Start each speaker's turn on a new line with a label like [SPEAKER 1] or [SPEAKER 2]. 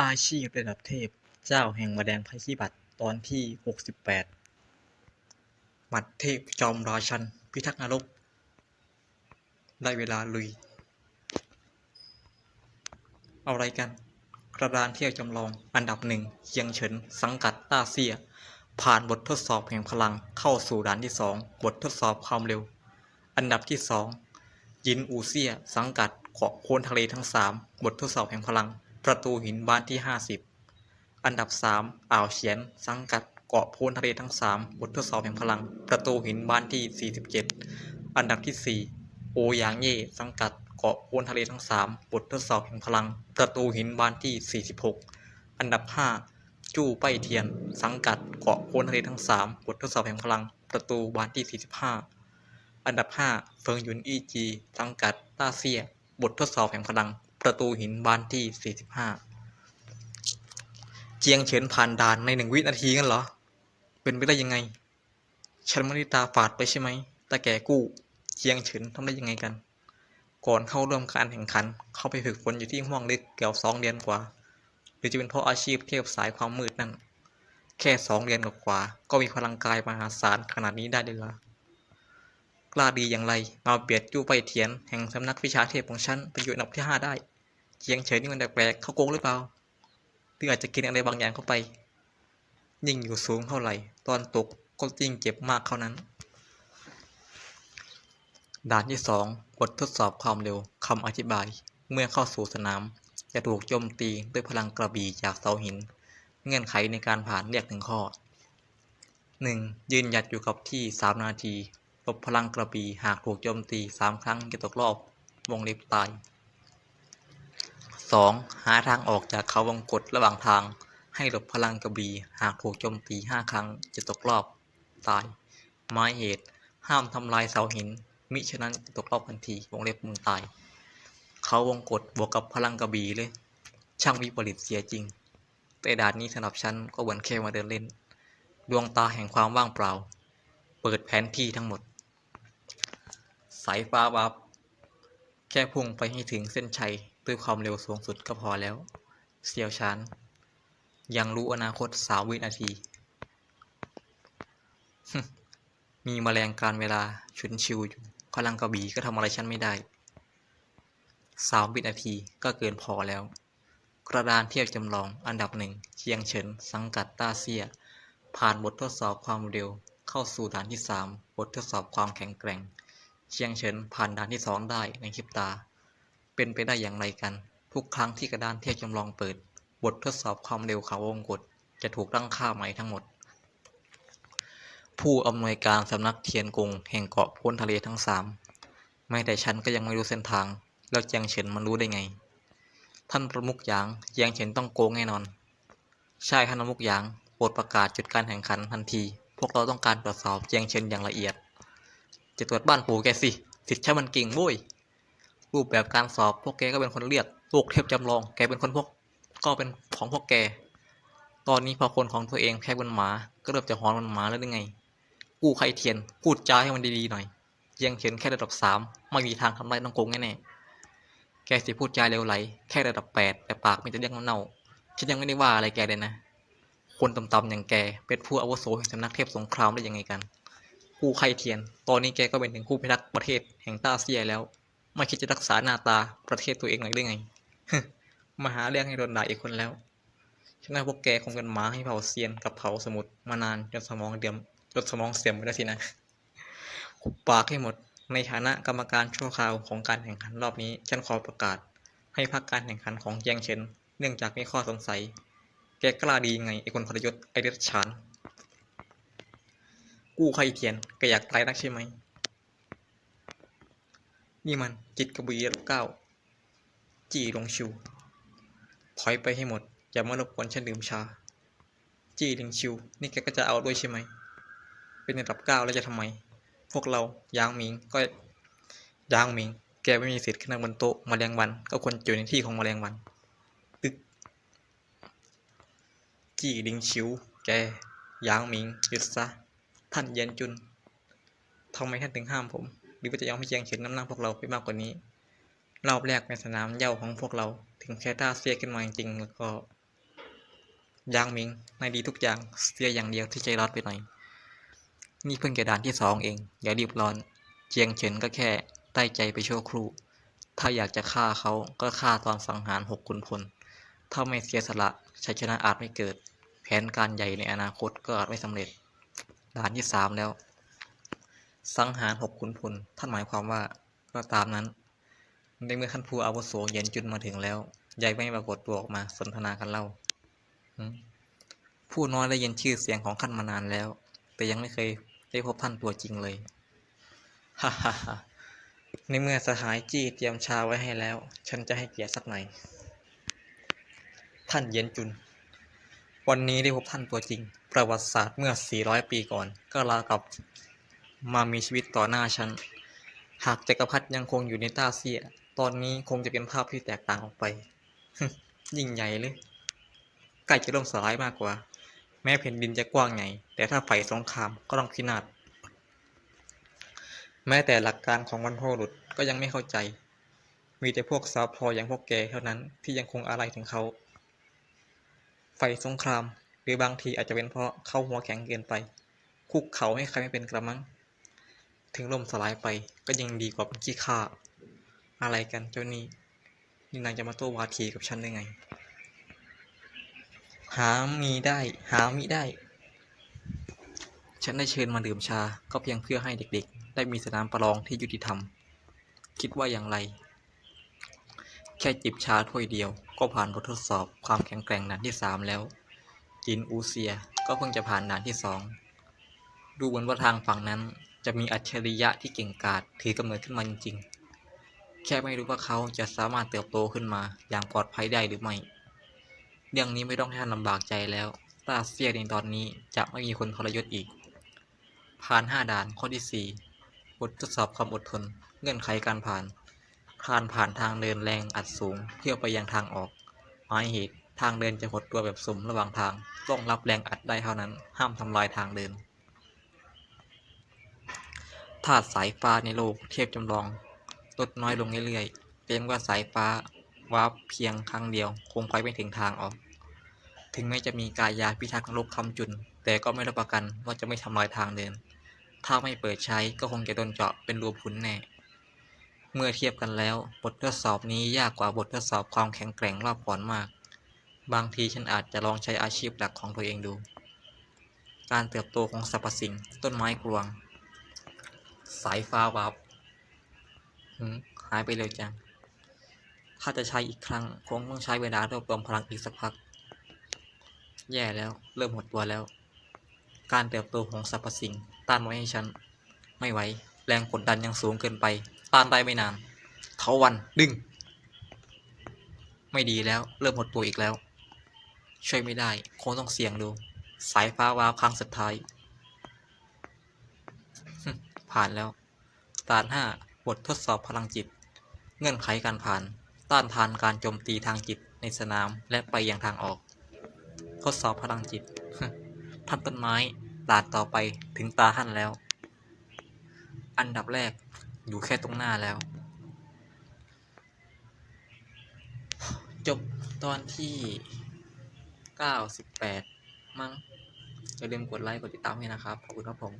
[SPEAKER 1] อาชีพระดับเทพ เจ้าแห่งแมลงภัยพิบัติตอนที่หกสิบแปดหมัดเทพจอมราชัน พิทักษ์นรก ได้เวลาลุย เอาอะไรกัน กระดานเที่ยวจำลองอันดับหนึ่งเชียงเฉิน สังกัดต้าเซีย ผ่านบททดสอบแห่งพลังเข้าสู่ด่านที่สองบททดสอบความเร็ว อันดับที่สองยินอูเซีย สังกัดเกาะโคนทะเลทั้งสามบททดสอบแห่งพลัง ประตูหินบ้านที่ห้าสิบอันดับสามอ่าวเฉียน สังกัดเกาะโพนทะเลทั้งสามบททดสอบแห่งพลัง ประตูหินบ้านที่สี่สิบเจ็ดอันดับที่สี่โอหยางเย่ สังกัดเกาะโพนทะเลทั้งสามบททดสอบแห่งพลัง ประตูหินบ้านที่สี่สิบหกอันดับห้าจู้ไปเทียน สังกัดเกาะโคนทะเลทั้งสามบททดสอบแห่งพลัง ประตูบานที่ 45 อันดับ 5 เฟิงหยุนอีจี สังกัดต้าเซีย บททดสอบแห่งพลัง ประตูหินบานที่ 45 เจียงเฉินผ่านด่านในหนึ่งวินาทีกันเหรอ เป็นไปได้ยังไง ฉันไม่ได้ตาฝาดไปใช่ไหมตาแก่กู้เจียงเฉินทำได้ยังไงกัน ก่อนเข้าร่วมการแข่งขัน เข้าไปฝึกฝนอยู่ที่ห้องลึกเกือบสองเดือนกว่า หรือจะเป็นเพราะอาชีพเทพสายความมืดนั่น แค่สองเดือนกว่าก็มีพลังกายมหาศาลขนาดนี้ได้เลยละกล้าดีอย่างไร มาเบียดจู้ไปเทียน แห่งสำนักวิชาเทพของฉันไปอยู่อันดับที่ห้าได้ เจียงเฉยนี่มันแปลกๆเขาโกงหรือเปล่าหรืออาจจะกินอะไรบางอย่างเข้าไป ยิ่งอยู่สูงเท่าไหร่ ตอนตกก็ยิ่งเจ็บมากเท่านั้น ด่านที่สองบททดสอบความเร็วคำอธิบาย เมื่อเข้าสู่สนาม จะถูกโจมตีด้วยพลังกระบี่จากเสาหิน เงื่อนไขในการผ่านเรียกหนึ่งข้อ 1. ยืนหยัดอยู่กับที่ 3 นาที ลบพลังกระบี่หากถูกโจมตี 3 ครั้งจะตกรอบ วงเล็บตาย 2. หาทางออกจากเขาวงกฏระหว่างทาง ให้หลบพลังกระบี่หากถูกโจมตี 5 ครั้งจะตกรอบตาย หมายเหตุ ห้ามทำลายเสาหิน มิฉะนั้นจะตกรอบทันทีวงเล็บมึงตาย เขาวงกฏบวกกับพลังกระบี่เลย ช่างวิปริตเสียจริง แต่ด่านนี้สำหรับฉันก็เหมือนแค่มาเดินเล่น ดวงตาแห่งความว่างเปล่า เปิดแผนที่ทั้งหมด สายฟ้าวับแค่พุ่งไปให้ถึงเส้นชัย ด้วยความเร็วสูงสุดก็พอแล้ว เสียวชานยังรู้อนาคตสามวินาที มีแมลงการเวลาชุนชิวอยู่พลังกระบี่ก็ทำอะไรฉันไม่ได้สามวินาทีก็เกินพอแล้ว กระดานเทียบจำลองอันดับหนึ่งเชียงเฉิน สังกัดต้าเซีย ผ่านบททดสอบความเร็ว เข้าสู่ด่านที่สามบททดสอบความแข็งแกร่ง เชียงเฉินผ่านด่านที่สองได้ในคลิปตา เป็นไปได้อย่างไรกัน ทุกครั้งที่กระดานเทียบจำลองเปิด บททดสอบความเร็วเขาวงกฏจะถูกตั้งค่าใหม่ทั้งหมด ผู้อำนวยการสำนักเทียนกงแห่งเกาะพ้นทะเลทั้งสามแม้แต่ฉันก็ยังไม่รู้เส้นทาง แล้วเจียงเฉินมันรู้ได้ไง ท่านประมุขหยางเจียงเฉินต้องโกงแน่นอน ใช่ท่านประมุขหยางโปรดประกาศจุดการแข่งขันทันที พวกเราต้องการตรวจสอบเจียงเฉินอย่างละเอียด จะตรวจบ้านปู่แกสิ สิทธิ์ใช้มันเก่งโว้ย รูปแบบการสอบพวกแกก็เป็นคนเรียกพวกเทพจำลอง แกเป็นคนพวก ก็เป็นของพวกแก ตอนนี้พอคนของตัวเองแพ้เป็นหมา ก็เริ่มจะหอนมันหมาแล้วหรือไง กู้ใครเทียน พูดจาให้มันดีๆหน่อยเจียงเฉินแค่ระดับสามไม่มีทางทำได้น้องโกงแน่ๆแกสิพูดจาเร็วไหล แค่ระดับแปดแต่ปากมแต่จะเรียกน้ำเน่าฉันยังไม่ได้ว่าอะไรแกเลยนะ คนต่ำๆอย่างแกเป็นผู้อาวุโสแห่งสำนักเทพสงครามได้ยังไงกัน กู้ไข่เทียน ตอนนี้แกก็เป็นถึงผู้พิทักษ์ประเทศแห่งต้าเซียแล้ว ไม่คิดจะรักษาหน้าตาประเทศตัวเองหน่อยได้ไงมาหาเรื่องให้โดนด่าอีกคนแล้วฉันว่าพวกแกคงเป็นหมาให้เผาเซียนกับเผาสมุดมานานจนสมองเดียมจนสมองเสื่อมไปแล้วสินะหุบปากให้หมด ในฐานะกรรมการชั่วคราวของการแข่งขันรอบนี้ ฉันขอประกาศ ให้พักการแข่งขันของเจียงเฉินเนื่องจากมีข้อสงสัย แกกล้าดีไงไอ้คนทรยศไอเดชฉานกู้ใครเทียนแกอยากตายนักใช่ไหม นี่มันจิตกระบี่ระดับเก้าจีหลงชิว ถอยไปให้หมด อย่ามารบกวนฉันดื่มชา จีหลงชิว นี่แกก็จะเอาด้วยใช่ไหม เป็นระดับเก้าแล้วจะทำไม พวกเรายางหมิงก็ยางหมิง แกไม่มีสิทธิ์ขึ้นบนโต๊ะมาแมลงวัน ก็ควรอยู่ในที่ของมาแมลงวันตึกจี้ลิงชิว แกยางหมิงหยุดซะ ท่านเย็นจุนทำไมท่านถึงห้ามผม หรือว่าจะยอมให้เจียงเฉินน้ำหนักพวกเราไปมากกว่านี้ รอบแรกในสนามเย้าของพวกเราถึงแค่ท่าเสียขึ้นมาจริงๆแล้วก็ยางมิงนายดีทุกอย่างเสียอย่างเดียวที่ใจร้อนไปหน่อย นี่เพิ่งจะด่านที่สองเอง อย่ารีบร้อน เจียงเฉินก็แค่ได้ใจไปชั่วครู่ ถ้าอยากจะฆ่าเขาก็ฆ่าตอนสังหารหกขุนพล ถ้าไม่เสียสละชัยชนะอาจไม่เกิด แผนการใหญ่ในอนาคตก็อาจไม่สำเร็จ ด่านที่สามแล้ว สังหารหกขุนพลท่านหมายความว่าก็ตามนั้น ในเมื่อท่านผู้อาวุโสเย็นจุนมาถึงแล้วยายไม่ปรากฏตัวออกมาสนทนากันเล่าผู้น้อยได้ยินชื่อเสียงของท่านมานานแล้ว แต่ยังไม่เคยได้พบท่านตัวจริงเลยฮ่าฮ่าฮ่าในเมื่อสหายจี้เตรียมชาไว้ให้แล้ว ฉันจะให้เกียรติสักหน่อยท่านเย็นจุน วันนี้ได้พบท่านตัวจริง ประวัติศาสตร์เมื่อ 400 ปีก่อน ก็ราวกับ มามีชีวิตต่อหน้าฉัน หากจักรพรรดิยังคงอยู่ในต้าเซีย ตอนนี้คงจะเป็นภาพที่แตกต่างออกไป ยิ่งใหญ่เลยใกล้จะล่มสลายมากกว่า แม้แผ่นดินจะกว้างใหญ่ แต่ถ้าไฟสงครามก็ต้องพินาศแม้แต่หลักการของวันโพรุษก็ยังไม่เข้าใจ มีแต่พวกสาวพลออย่างพวกแกเท่านั้นที่ยังคงอะไรถึงเขา ไฟสงคราม หรือบางทีอาจจะเป็นเพราะเขาหัวแข็งเกินไป คุกเขาให้ใครไม่เป็นกระมัง ถึงล่มสลายไปก็ยังดีกว่าเป็นขี้ข้าอะไรกันเจ้านี่นี่นางจะมาโต้วาทีกับฉันได้ไง หามีได้ หามิได้ ฉันได้เชิญมาดื่มชาก็เพียงเพื่อให้เด็กๆ ได้มีสนามประลองที่ยุติธรรม คิดว่าอย่างไร แค่จิบชาถ้วยเดียว ก็ผ่านบททดสอบความแข็งแกร่งด่านที่สามแล้ว จินอูเซียก็เพิ่งจะผ่านด่านที่สองดูเหมือนว่าทางฝั่งนั้น จะมีอัจฉริยะที่เก่งกาจถือกำเนิดขึ้นมาจริงๆ แค่ไม่รู้ว่าเขาจะสามารถเติบโตขึ้นมาอย่างปลอดภัยได้หรือไม่ เรื่องนี้ไม่ต้องให้ท่านลำบากใจแล้วตาเซียในตอนนี้จะไม่มีคนทรยศอีก ผ่านห้าด่านข้อที่สี่บททดสอบความอดทน เงื่อนไขการผ่านผ่านผ่านทางเดินแรงอัดสูงเพื่อไปยังทางออกหมายเหตุทางเดินจะหดตัวแบบสุ่มระหว่างทาง ต้องรับแรงอัดได้เท่านั้น ห้ามทำลายทางเดิน ธาตุสายฟ้าในโลกเทียบจำลอง ลดน้อยลงเรื่อยๆเกรงว่าสายฟ้าวาร์ปเพียงครั้งเดียว คงไปไม่ถึงทางออก ถึงแม้จะมีกายาพิทักษ์โลกคำจุน แต่ก็ไม่รับประกันว่าจะไม่ทำลายทางเดิน ถ้าไม่เปิดใช้ก็คงจะโดนเจาะเป็นรูพุนแน่ เมื่อเทียบกันแล้ว บททดสอบนี้ยากกว่าบททดสอบความแข็งแกร่งรอบก่อนมาก บางทีฉันอาจจะลองใช้อาชีพหลักของตัวเองดู การเติบโตของสรรพสิ่ง ต้นไม้กลวง สายฟ้าวับหายไปเร็วจัง ถ้าจะใช้อีกครั้ง คงต้องใช้เวลารวบรวมพลังอีกสักพัก แย่แล้ว เริ่มหมดตัวแล้ว การเติบโตของสรรพสิ่ง ต้านไว้ให้ฉัน ไม่ไหว แรงกดดันยังสูงเกินไป ต้านได้ไม่นาน เทาวัน ดึง ไม่ดีแล้ว เริ่มหมดตัวอีกแล้ว ช่วยไม่ได้ คงต้องเสี่ยงดู สายฟ้าวาครั้งสุดท้าย ผ่านแล้วด่านห้าบททดสอบพลังจิต เงื่อนไขการผ่าน ต้านทานการโจมตีทางจิตในสนามและไปยังทางออก ทดสอบพลังจิตท่านต้นไม้ด่านต่อไปถึงตาท่านแล้ว อันดับแรกอยู่แค่ตรงหน้าแล้ว จบตอนที่ 98 มั้งอย่าลืมกดไลค์ กดติดตามให้นะครับ ขอบคุณครับผม